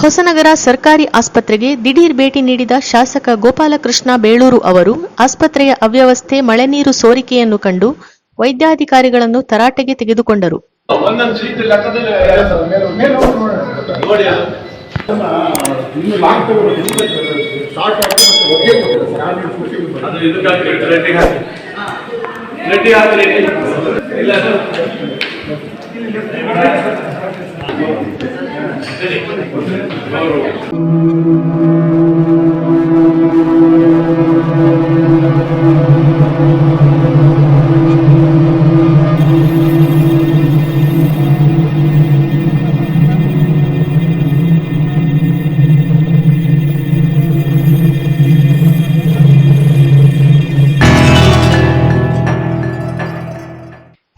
ಹೊಸನಗರ ಸರ್ಕಾರಿ ಆಸ್ಪತ್ರೆಗೆ ದಿಢೀರ್ ಭೇಟಿ ನೀಡಿದ ಶಾಸಕ ಗೋಪಾಲಕೃಷ್ಣ ಬೇಳೂರು ಅವರು, ಆಸ್ಪತ್ರೆಯ ಅವ್ಯವಸ್ಥೆ, ಮಳೆ ನೀರು ಸೋರಿಕೆಯನ್ನು ಕಂಡು ವೈದ್ಯಾಧಿಕಾರಿಗಳನ್ನು ತರಾಟೆಗೆ ತೆಗೆದುಕೊಂಡರು. ಅವರು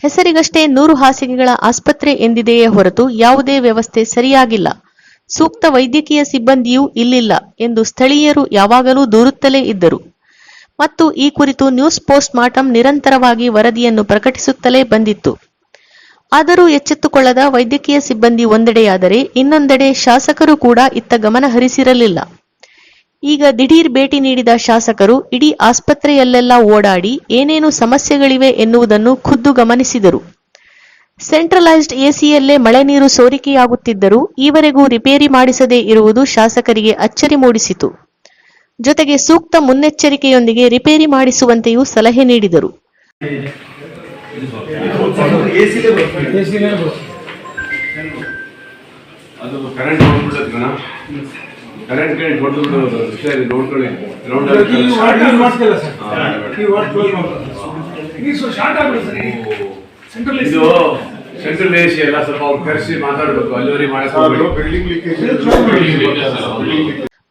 ಹೆಸರಿಗಷ್ಟೇ ನೂರು ಹಾಸಿಗೆಗಳ ಆಸ್ಪತ್ರೆ ಎಂದಿದೆಯೇ ಹೊರತು ಯಾವುದೇ ವ್ಯವಸ್ಥೆ ಸರಿಯಾಗಿಲ್ಲ. ಸೂಕ್ತ ವೈದ್ಯಕೀಯ ಸಿಬ್ಬಂದಿಯೂ ಇಲ್ಲಿಲ್ಲ ಎಂದು ಸ್ಥಳೀಯರು ಯಾವಾಗಲೂ ದೂರುತ್ತಲೇ ಇದ್ದರು. ಮತ್ತು ಈ ಕುರಿತು ನ್ಯೂಸ್ ಪೋಸ್ಟ್ ಮಾರ್ಟಂ ನಿರಂತರವಾಗಿ ವರದಿಯನ್ನು ಪ್ರಕಟಿಸುತ್ತಲೇ ಬಂದಿತ್ತು. ಆದರೂ ಎಚ್ಚೆತ್ತುಕೊಳ್ಳದ ವೈದ್ಯಕೀಯ ಸಿಬ್ಬಂದಿ ಒಂದೆಡೆಯಾದರೆ ಇನ್ನೊಂದೆಡೆ ಶಾಸಕರು ಕೂಡ ಇತ್ತ ಗಮನ ಹರಿಸಿರಲಿಲ್ಲ ಈಗ ದಿಢೀರ್ ಭೇಟಿ ನೀಡಿದ ಶಾಸಕರು ಇಡೀ ಆಸ್ಪತ್ರೆಯಲ್ಲೆಲ್ಲ ಓಡಾಡಿ ಏನೇನು ಸಮಸ್ಯೆಗಳಿವೆ ಎನ್ನುವುದನ್ನು ಖುದ್ದು ಗಮನಿಸಿದರು. ಸೆಂಟ್ರಲೈಸ್ಡ್ ಎಸಿಯಲ್ಲೇ ಮಳೆ ನೀರು ಸೋರಿಕೆಯಾಗುತ್ತಿದ್ದರೂ ಈವರೆಗೂ ರಿಪೇರಿ ಮಾಡಿಸದೇ ಇರುವುದು ಶಾಸಕರಿಗೆ ಅಚ್ಚರಿ ಮೂಡಿಸಿತು. ಜೊತೆಗೆ ಸೂಕ್ತ ಮುನ್ನೆಚ್ಚರಿಕೆಯೊಂದಿಗೆ ರಿಪೇರಿ ಮಾಡಿಸುವಂತೆಯೂ ಸಲಹೆ ನೀಡಿದರು. ಅದು ಕರೆಂಟ್ ಕರೆಂಟ್ ಹೊಡೆದು ಸರಿ ನೋಡ್ಕೊಳ್ಳಿ ಗ್ರೌಂಡ್ ಈ ಮಾಡ್ತಿಲ್ಲ ಸರ್ ಈ ವಾರ್ಡ್ ಕ್ಲೋಸ್ ಮಾಡ್ತಾರೆ? ಈ ಸೊ ಶಾರ್ಟ್ ಆಗ್ಬಿಡುತ್ತೆ ಸರ್? ಈ ಸೆಂಟ್ರಲ್ ಇದು ಸೆಂಟ್ರಲ್ ಎಸಿ ಎಲ್ಲ ಸ್ವಲ್ಪ ಅವ್ರು ಕರೆಸಿ ಮಾತಾಡಬೇಕು ಅಲ್ಲಿವರೆಗೆ ಮಾಡಕ್ ಹೋಗ್ಬೇಡಿ.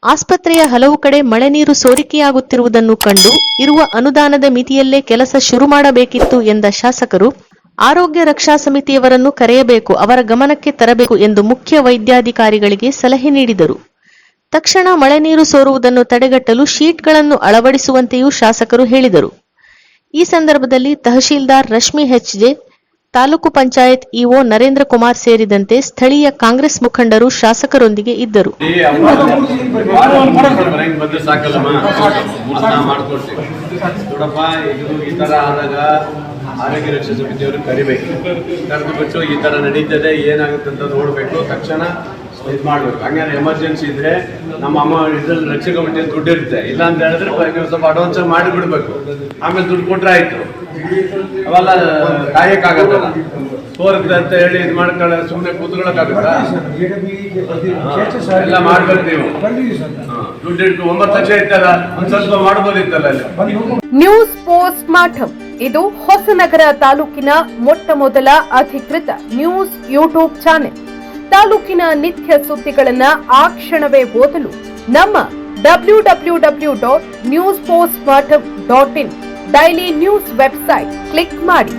ಆಸ್ಪತ್ರೆಯ ಹಲವು ಕಡೆ ಮಳೆ ನೀರು ಸೋರಿಕೆಯಾಗುತ್ತಿರುವುದನ್ನು ಕಂಡು ಇರುವ ಅನುದಾನದ ಮಿತಿಯಲ್ಲೇ ಕೆಲಸ ಶುರು ಮಾಡಬೇಕಿತ್ತು ಎಂದ ಶಾಸಕರು ಆರೋಗ್ಯ ರಕ್ಷಾ ಸಮಿತಿಯವರನ್ನು ಕರೆಯಬೇಕು ಅವರ ಗಮನಕ್ಕೆ ತರಬೇಕು ಎಂದು ಮುಖ್ಯ ವೈದ್ಯಾಧಿಕಾರಿಗಳಿಗೆ ಸಲಹೆ ನೀಡಿದರು. ತಕ್ಷಣ ಮಳೆ ನೀರು ಸೋರುವುದನ್ನು ತಡೆಗಟ್ಟಲು ಶೀಟ್ಗಳನ್ನು ಅಳವಡಿಸುವಂತೆಯೂ ಶಾಸಕರು ಹೇಳಿದರು ಈ ಸಂದರ್ಭದಲ್ಲಿ tahsildar Rashmi H J taluk panchayat EO Narendra Kumar ಸೇರಿದಂತೆ ಸ್ಥಳೀಯ ಕಾಂಗ್ರೆಸ್ ಮುಖಂಡರು ಶಾಸಕರೊಂದಿಗೆ ಇದ್ದರು ಆರೋಗ್ಯ ರಕ್ಷಾ ಸಮಿತಿಯವರು ಕರಿಬೇಕು ಕರೆದು ಬಿಟ್ಟು ಈ ತರ ನಡೀತದೆ ಏನಾಗುತ್ತೆ ಅಂತ ನೋಡಬೇಕು ತಕ್ಷಣ ಇದು ಮಾಡ್ಬೇಕು. ಹಂಗಾರೆ ಎಮರ್ಜೆನ್ಸಿ ಇದ್ರೆ ನಮ್ಮ ಅಮ್ಮ ಇದ್ರಲ್ಲಿ ರಕ್ಷಕ ಕಮಿಟಿ ದುಡ್ಡು ಇರುತ್ತೆ ಇಲ್ಲ ಅಂತ ಹೇಳಿದ್ರೆ ಸ್ವಲ್ಪ ಅಡ್ವಾನ್ಸ್ ಮಾಡಿ ಬಿಡ್ಬೇಕು ಆಮೇಲೆ ದುಡ್ಡು ಕೊಟ್ರೆ ಆಯ್ತು. ಅವೆಲ್ಲ ಕಾಯಕ್ಕಾಗತ್ತಲ್ಲ ಸೋರುತ್ತೆ ಅಂತ ಹೇಳಿ ಇದು ಮಾಡ್ಕೊಳ್ಳ ಸುಮ್ಮನೆ ಕೂತ್ಕೊಳ್ಳೋಕ್ಕಾಗತ್ತಾ? ಎಲ್ಲ ಮಾಡ್ಬೇಕು ನೀವು. ದುಡ್ಡು ಇಟ್ಟು ಒಂಬತ್ತು ಲಕ್ಷ ಇತ್ತಲ್ಲ, ಒಂದ್ ಸ್ವಲ್ಪ ಮಾಡ್ಬೋದಿತ್ತಲ್ಲ ಅಲ್ಲಿ. ನ್ಯೂಸ್ ಪೋಸ್ಟ್ ಮಾಠಂ ಇದು ಹೊಸನಗರ ತಾಲೂಕಿನ ಮೊಟ್ಟ ಮೊದಲ ಅಧಿಕೃತ ನ್ಯೂಸ್ ಯೂಟ್ಯೂಬ್ ಚಾನೆಲ್ ತಾಲೂಕಿನ ನಿತ್ಯ ಸುದ್ದಿಗಳನ್ನು ಆ ಕ್ಷಣವೇ ಓದಲು ನಮ್ಮ W W W dot news post dot in. Daily news website. Click ಮಾಡಿ.